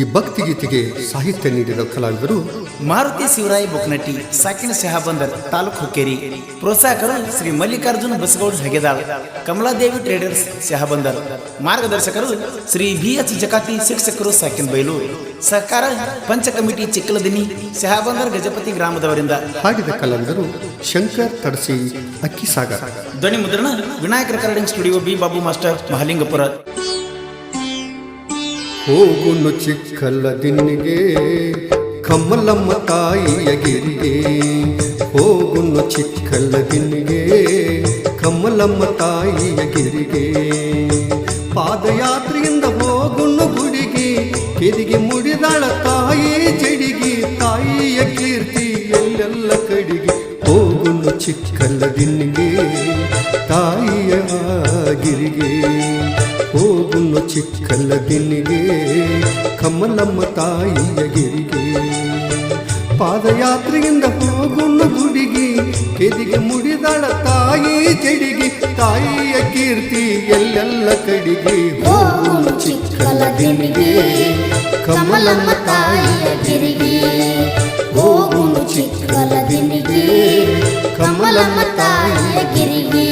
ಈ ಭಕ್ತಿಗೀತೆಗೆ ಸಾಹಿತ್ಯ ನೀಡಿದ ಕಲಾವಿದರು ಮಾರುತಿ ಶಿವರಾಯ ಬುಕ್ನಟ್ಟಿ ಸಾಕಿನ ಶಹಾಬಂದರ್ ತಾಲೂಕು ಹುಕ್ಕೇರಿ ಪ್ರೋತ್ಸಾಹಕರು ಶ್ರೀ ಮಲ್ಲಿಕಾರ್ಜುನ ಬಸಗೌಡ ಹಗೆದಾಳ್ ಕಮಲಾದೇವಿ ಟ್ರೇಡರ್ಸ್ ಶಹಾಬಂದರ್ ಮಾರ್ಗದರ್ಶಕರು ಶ್ರೀ ಬಿ ಎಚ್ ಜಕಾತಿ ಶಿಕ್ಷಕರು ಸಾಕಿನ ಬೈಲು ಸಹಕಾರ ಪಂಚ ಕಮಿಟಿ ಚಿಕ್ಕಲದಿನಿ ಶಹಾಬಂದರ್ ಗಜಪತಿ ಗ್ರಾಮದವರಿಂದ. ಹಾಡಿದ ಕಲಾವಿದರು ಶಂಕರ್ ತಡಸಿ ಅಕ್ಕಿಸಾಗರ ಧ್ವನಿ ಮುದ್ರಣ Vinayaka recording studio B Babu master Mahalingapur. ಹೋಗುನು ಚಿಕ್ಕಲ್ಲ ದಿನ್ನಿಗೆ ಕಮಲಮ್ಮ ತಾಯಿಯ ಗಿರಿಗೆ ಹೋಗುನು ಚಿಕ್ಕಲ್ಲ ದಿನ್ನಿಗೆ ಕಮಲಮ್ಮ ತಾಯಿಯ ಗಿರಿಗೆ ಪಾದಯಾತ್ರೆಯಿಂದ ಹೋಗುನು ಗುಡಿಗೆ ಕೆದಿಗೆ ಮುಡಿದಾಳ ತಾಯಿ ಜಡಿಗೆ ತಾಯಿಯ ಕೀರ್ತಿ ಎಲ್ಲೆಲ್ಲ ಕಡಿಗೆ ಹೋಗುನು ಚಿಕ್ಕಲ್ಲ ದಿನ್ನಿಗೆ ತಾಯಿಯ ಗಿರಿಗೆ ಹೋಗುನು ಚಿಕ್ಕಲ್ಲ ದಿನಿಗೆ ಕಮಲಮ್ಮ ತಾಯಿಯ ಗಿರಿಗೆ ಪಾದಯಾತ್ರೆಯಿಂದ ಹೋಗುನು ಗುಡಿಗೆ ಕೆದಿಗೆ ಮುಡಿದಾಳ ತಾಯಿ ಜಡಿಗೆ ತಾಯಿಯ ಕೀರ್ತಿ ಎಲ್ಲೆಲ್ಲ ಕಡಿಗೆ ಹೋಗುನು ಚಿಕ್ಕಲ್ಲ ದಿನಿಗೆ ಕಮಲಮ್ಮ ತಾಯಿಯ ಗಿರಿಗೆ ಹೋಗುನು ಚಿಕ್ಕಲ ದಿನಿಗೆ ಕಮಲಮ್ಮ ತಾಯಿಯ ಗಿರಿಗೆ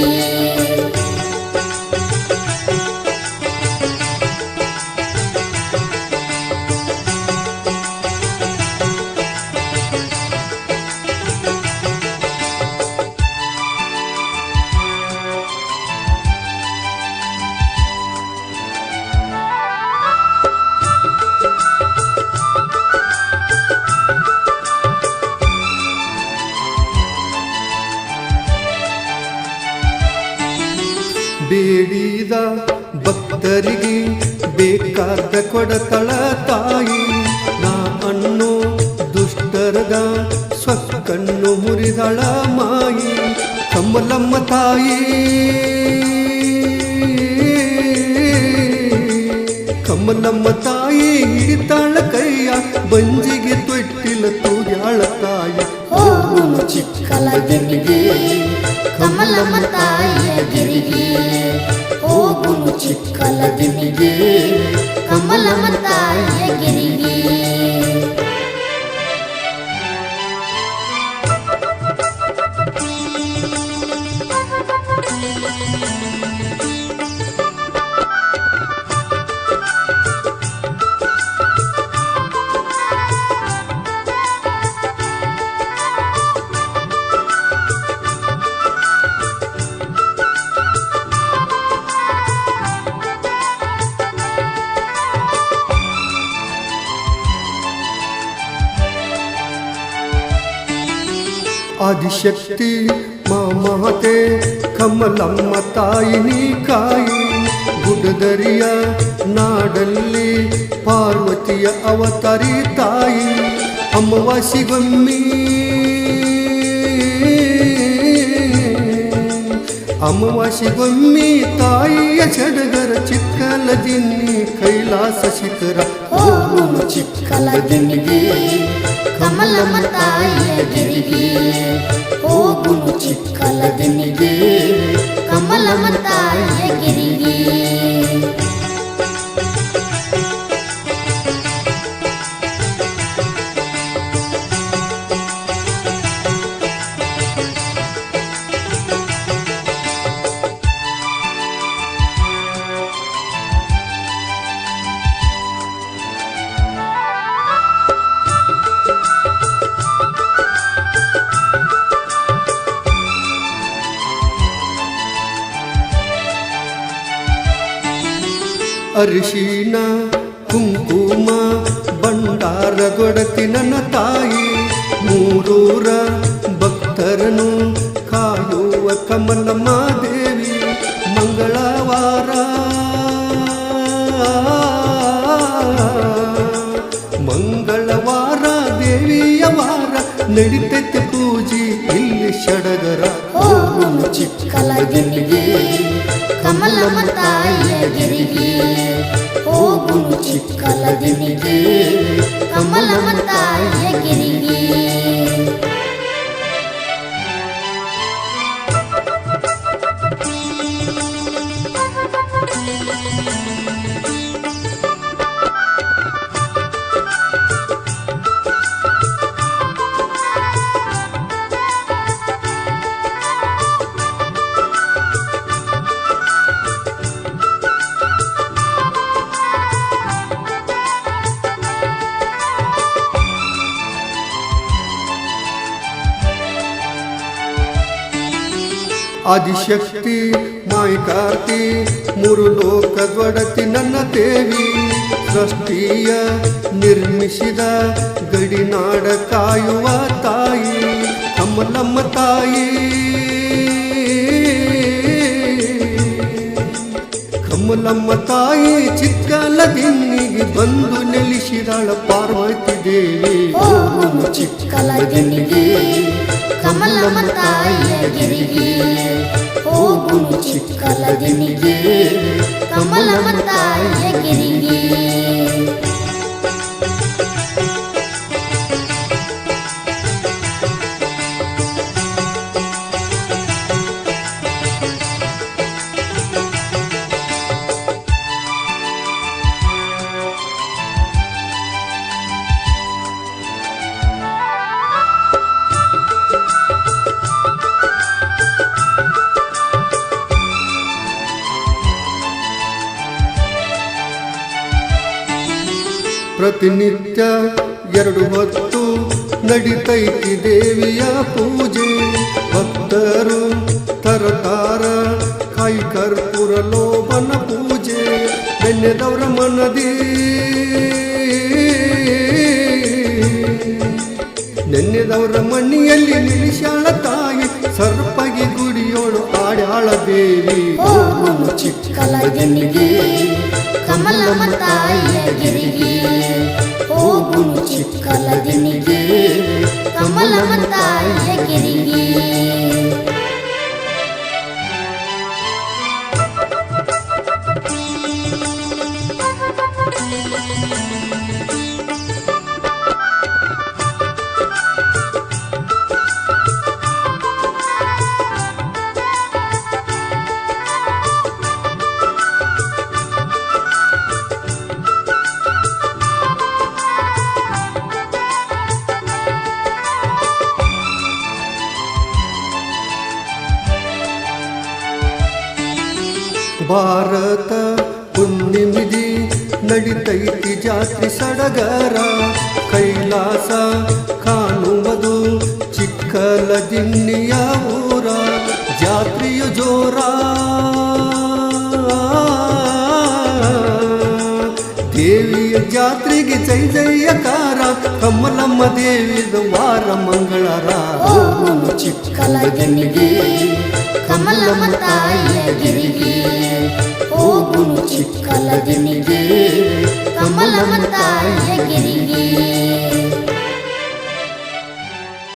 ಬೇಡಿದ ಭಕ್ತರಿಗೆ ಬೇಕಾದ ಕೊಡತಳ ತಾಯಿ. ನಾ ಅನ್ನು ದುಷ್ಟರದ ಸ್ವಕ್ಕನ್ನು ಮುರಿದಳ ಮಾಯಿ. ಕಮಲಮ್ಮ ತಾಯಿ. ಕಮಲಮ್ಮ ತಾಯಿ, ಹಿಡಿತಾಳ ಕೈಯ, ಬಂಜಿಗೆ ತೊಟ್ಟಿಲ ತೂಗ್ಯಾಳ ತಾಯಿ. ಚಿಕ್ಕಲ ಗಿರಿಗೆ, ಕಮಲಮ್ಮ ತಾಯಿಯ ಗಿರಿಗೆ. ಹೋಗುನು ಚಿಕ್ಕಲ ದಿನಿಗೆ ಆದಿಶಕ್ತಿ ಮಾಮಾತೆ ಕಮಲಮ್ಮ ತಾಯಿನಿ ಕಾಯಿ. ಗುಡದರಿಯ ನಾಡಲ್ಲಿ ಪಾರ್ವತಿಯ ಅವತಾರಿ ತಾಯಿ. ಅಮಾವಾಸಿಗೊಮ್ಮಿ ಅಮಾವಾಸಿಗೊಮ್ಮಿ ತಾಯಿಯ ಸಡಗರ ಚಿಕ್ಕಲ ದಿನ್ನಿ ಕೈಲಾಸ ಶಿಖರ ಹೋಗುನು ಚಿಕ್ಕಲ ದಿನಿಗೆ ಕಮಲಮ್ಮ ತಾಯಿಯ ಗಿರಿಗೆ ಹೋಗುನು ಚಿಕ್ಕಲ ದಿನಿಗೆ ಕಮಲಮ್ಮ ತಾಯಿಯ ಗಿರಿಗೆ ಅರಿಶಿನ, ಕುಂಕುಮ ಭಂಡಾರಗೊಡತಿ ನನ್ನ ತಾಯಿ, ಮೂರೂರ ಭಕ್ತರನು ಕಾಯುವ ಕಮಲ ಮಾದೇವಿ, ಮಂಗಳವಾರ. ಮಂಗಳವಾರ ದೇವಿಯ ವಾರ, ನಡಿತೈತೆ ಪೂಜಿ, ಇಲ್ಲಿ ಷಡಗರ ಚಿಕ್ಕಲ ದಿನಿಗೆ ಕಮಲಮ್ಮ ತಾಯಿಯ ಗಿರಿಗೆ ಹೋಗುನು ಚಿಕ್ಕಲ ದಿನಿಗೆ ಕಮಲಮ್ಮ ತಾಯಿಯ ಗಿರಿಗೆ ಆದಿಶಕ್ತಿ, ಮಾಯಿಕಾರ್ತಿ, ಮೂರು ಲೋಕದೊಡತಿ ನನ್ನ ದೇವಿ. ಸೃಷ್ಟಿಯ ನಿರ್ಮಿಸಿದ ಗಡಿನಾಡ ಕಾಯುವ ತಾಯಿ ಕಮಲಮ್ಮ ತಾಯಿ. ನಮ್ಮ ತಾಯಿ ಚಿಕ್ಕಲದಿನ್ನಿಗೆ ಬಂದು ನೆಲೆಸಿದಾಳ ಪಾರ್ವತಿ ದೇವಿ. ಹೋಗುನು ಚಿಕ್ಕಲದಿನಿಗೆ ಕಮಲಮ್ಮ ತಾಯಿಯ ಗಿರಿಗೆ ಹೋಗುನು ಚಿಕ್ಕಲದಿನಿಗೆ ಕಮಲಮ್ಮ ತಾಯಿಯ ಪ್ರತಿನಿತ್ಯ ಎರಡು ಹೊತ್ತು ನಡಿತೈತಿ ದೇವಿಯ ಪೂಜೆ. ಭಕ್ತರು ತರತಾರ ಕೈಕರ್ಪುರ ಕರ್ಪೂರ ಲೋಬನ ಪೂಜೆ. ಬೆನ್ನೆದವರ ಮನದಿ ನೆನ್ನೆದವರ ಮಣ್ಣಿಯಲ್ಲಿ ನಿಲಿಶಾಳ ತಾಯಿ. ಸರ್ಪಗಿ ಗುಡಿಯೋಳು ಆಡ್ಯಾಳ ದೇವಿ. ಹೋಗುನು ಚಿಕ್ಕಲದಿನಿಗೆ ಕಮಲಮ್ಮ ತಾಯಿಯ ಗಿರಿಗೆ ಹೋಗುನು ಚಿಕ್ಕಲದಿನಿಗೆ ಕಮಲಮ್ಮ ತಾಯಿಯ ಗಿರಿಗೆ ಭಾರತ ಹುಣ್ಣಿಮಿದಿ ನಡಿತೈತಿ ಜಾತ್ರೆ ಸಡಗರ. ಕೈಲಾಸ ಕಾಣುವುದು ಚಿಕ್ಕಲ ದಿನ್ನಿಯ ಊರ. ಜಾತ್ರೆಯು ಜೋರ. ದೇವಿಯ ಜಾತ್ರೆಗೆ ಜೈ ಕಾರ ಕಮಲಮ್ಮ ದೇವಿದ ವಾರ ಮಂಗಳರ. ಚಿಕ್ಕಲ ದಿನ್ನಿಗೆ ಕಮಲಮ್ಮ ತಾಯಿಯ ಗಿರಿಗೆ. ಹೋಗುನು ಚಿಕ್ಕಲದಿನಿಗೆ ಕಮಲಮ್ಮ ತಾಯಿಯ ಗಿರಿಗೆ